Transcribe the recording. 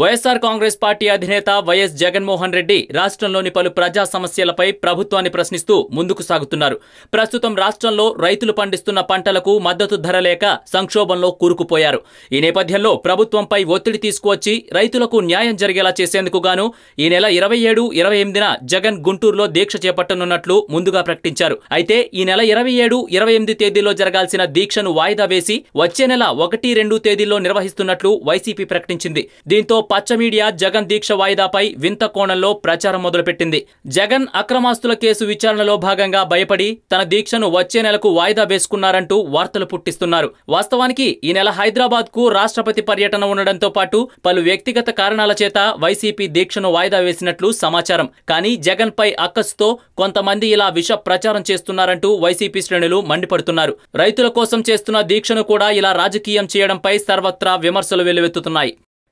YSR Congress party అధినేత వైఎస్ జగన్మోహన్ రెడ్డి రాష్ట్రంలోని పలు ప్రజా సమస్యలపై ప్రభుత్వాన్ని ప్రశ్నిస్తూ ముందుకు సాగుతున్నారు. ప్రస్తుతం రాష్ట్రంలో రైతులు పండిస్తున్న పంటలకు మద్దతు ధర లేక సంక్షోభంలో కూరుకుపోయారు. ఈ నేపథ్యంలో ప్రభుత్వంపై ఒత్తిడి తీసుకువచ్చి రైతులకు న్యాయం జరిగేలా చేసేందుకు గాను ఈ నెల ఇరవై ఏడు ఇరవై ఎనిమిదిన జగన్ గుంటూరులో దీక్ష చేపట్టనున్నట్లు ముందుగా ప్రకటించారు. అయితే ఈ నెల ఇరవై ఏడు ఇరవై ఎనిమిది తేదీలో జరగాల్సిన దీక్షను వాయిదా వేసి వచ్చే నెల ఒకటి రెండు తేదీల్లో నిర్వహిస్తున్నట్లు వైసీపీ ప్రకటించింది. దీంతో పచ్చ మీడియా జగన్ దీక్ష వాయిదాపై వింత కోణంలో ప్రచారం మొదలుపెట్టింది. జగన్ అక్రమాస్తుల కేసు విచారణలో భాగంగా భయపడి తన దీక్షను వచ్చే నెలకు వాయిదా వేసుకున్నారంటూ వార్తలు పుట్టిస్తున్నారు. వాస్తవానికి ఈ నెల హైదరాబాద్కు రాష్ట్రపతి పర్యటన ఉండడంతో పాటు పలు వ్యక్తిగత కారణాల చేత వైసీపీ దీక్షను వాయిదా వేసినట్లు సమాచారం. కానీ జగన్ పై అక్కసుతో కొంతమంది ఇలా విష ప్రచారం చేస్తున్నారంటూ వైసీపీ శ్రేణులు మండిపడుతున్నారు. రైతుల కోసం చేస్తున్న దీక్షను కూడా ఇలా రాజకీయం చేయడంపై సర్వత్రా విమర్శలు వెల్లువెత్తుతున్నాయి.